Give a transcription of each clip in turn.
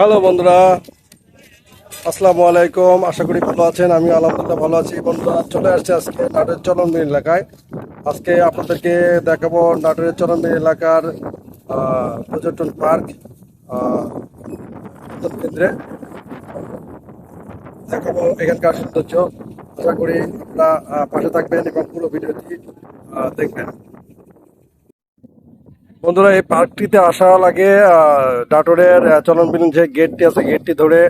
Hello বন্ধুরা, আসসালামু আলাইকুম, আশা করি ভালো আছেন আমি আলহামদুলিল্লাহ ভালো আছি। বন্ধুরা, চলে আসছে আজকে নাটোরের চরণবিল এলাকায়। আজকে আপনাদেরকে দেখাবো নাটোরের চরণবিল এলাকার পর্যটন পার্ক কেন্দ্রে। দেখাবো এখানকার সৌন্দর্য। আশা করি আপনারা পাশে থাকবেন এবং পুরো ভিডিওটি দেখবেন। বন্ধুরা এই পার্কটিতে আসা লাগে আহ, নাটোরের আহ, চলনবিল যে গেটটি আছে গেটটি ধরে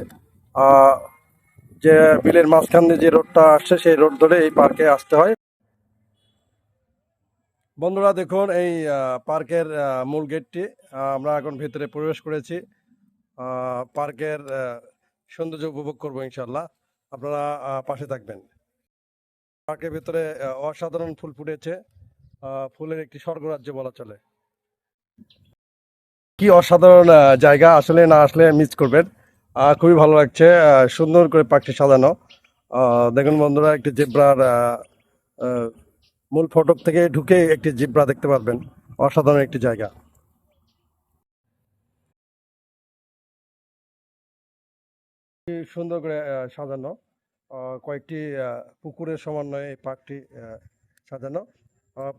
যে বিলের মাঝখান দিয়ে যে রোডটা আসছে সেই রোড ধরে এই পার্কে আসতে হয়। বন্ধুরা দেখুন এই পার্কের মূল গেটটি আমরা এখন ভিতরে প্রবেশ করেছি। পার্কের সৌন্দর্য উপভোগ করব ইনশাল্লাহ আপনারা পাশে থাকবেন। পার্কের ভিতরে অসাধারণ ফুল ফুটেছে। ফুলের একটি স্বর্গরাজ্য বলা চলে। কি অসাধারণ জায়গা, আসলে না আসলে মিস করবেন। খুবই ভালো লাগছে সুন্দর করে পার্কটি সাজানো। দেখুন বন্ধুরা, একটি জেব্রার মূল ফটক থেকে ঢুকে একটি জিব্রা দেখতে পারবেন। অসাধারণ একটি জায়গা। সুন্দর করে সাজানো। কয়েকটি পুকুরের সমন্বয়ে এই পার্কটি সাজানো।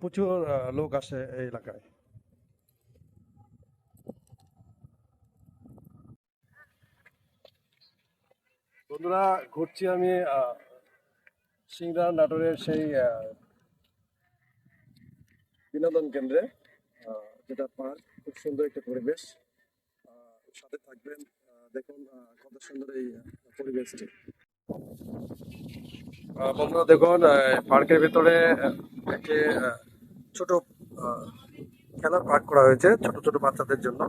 প্রচুর লোক আসে এই এলাকায়। বন্ধুরা, ঘুরছি আমি সিংড়া নাটোরের সেই বিনোদন কেন্দ্রে যেটা পার্ক, খুব সুন্দর একটা পরিবেশ। সাথে থাকবেন দেখুন কত সুন্দর এই পরিবেশটি। বন্ধুরা, দেখুন পার্কের ভিতরে একটি ছোট খেলার পার্ক করা হয়েছে, ছোট ছোট বাচ্চাদের জন্য।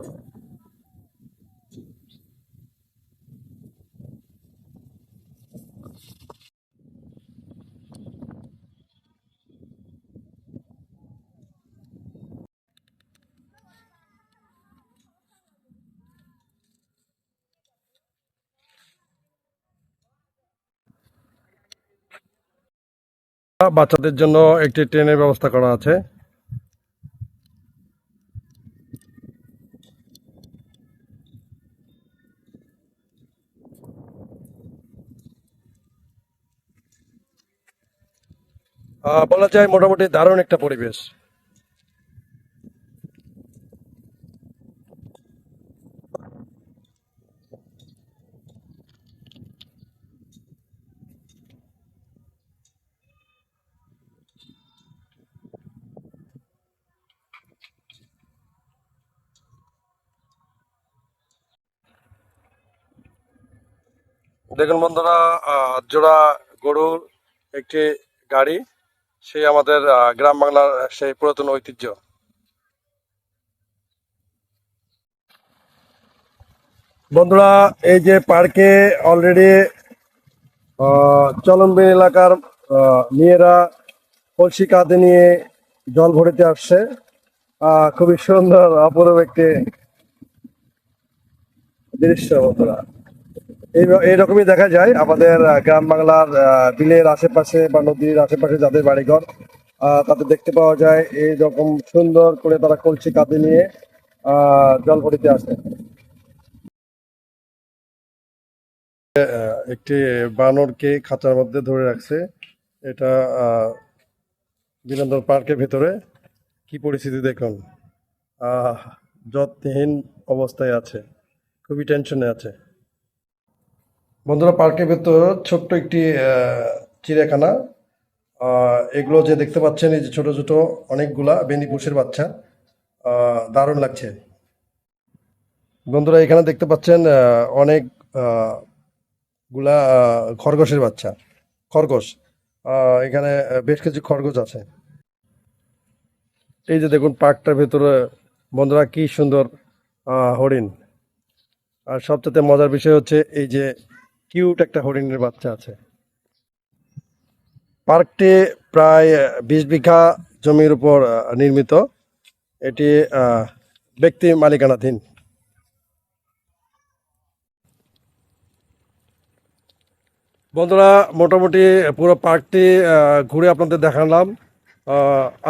বাচ্চাদের জন্য একটি ট্রেনের ব্যবস্থা করা আছে। বলা যায় মোটামুটি দারুণ একটা পরিবেশ। দেখুন বন্ধুরা জোড়া গরুর একটি গাড়ি সেই আমাদের গ্রাম বাংলার সেই পুরাতন ঐতিহ্য। বন্ধুরা, এই যে পার্কে অলরেডি চলনবিল এলাকার মেয়েরা কলসি কাঁধে নিয়ে জল ভরিতে আসছে। খুবই সুন্দর, অপরূপ একটি দৃশ্য বন্ধুরা। এইরকমই দেখা যায়। আমাদের গ্রাম বাংলার বিলের আশেপাশে বা নদীর আশেপাশে যাদের বাড়িঘর তাদের দেখতে পাওয়া যায় এই রকম সুন্দর করে তারা কলসি কাঁধে নিয়ে আহ, জল ভরিতে আসে একটি বানরকে খাঁচার মধ্যে ধরে রাখছে। এটা বিনোদন পার্কের ভিতরে। কি পরিস্থিতি দেখুন। যত্নহীন অবস্থায় আছে। খুবই টেনশনে আছে। বন্ধুরা, পার্কের ভেতর ছোট্ট একটি চিড়িয়াখানা। এগুলো যে দেখতে পাচ্ছেন, এই যে ছোট ছোট অনেকগুলা বেনিপুষের বাচ্চা। দারুণ লাগছে। বন্ধুরা, এখানে দেখতে পাচ্ছেন অনেকগুলা খরগোশের বাচ্চা। খরগোশ। এখানে বেশ কিছু খরগোশ আছে। এই যে দেখুন, পার্কটার ভেতরে, বন্ধুরা, কি সুন্দর হরিণ। আর সবচেয়ে মজার বিষয় হচ্ছে, এই যে কিউট একটা হরিণের বাচ্চা আছে। পার্কটি প্রায় বিশ বিঘা জমির উপর নির্মিত। এটি ব্যক্তি মালিকানাধীন। বন্ধুরা, মোটামুটি পুরো পার্কটি ঘুরে আপনাদের দেখালাম।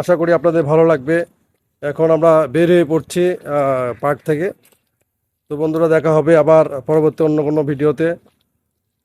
আশা করি আপনাদের ভালো লাগবে। এখন আমরা বের হয়ে পড়ছি পার্ক থেকে। তো বন্ধুরা, দেখা হবে আবার পরবর্তী অন্য কোনো ভিডিওতে।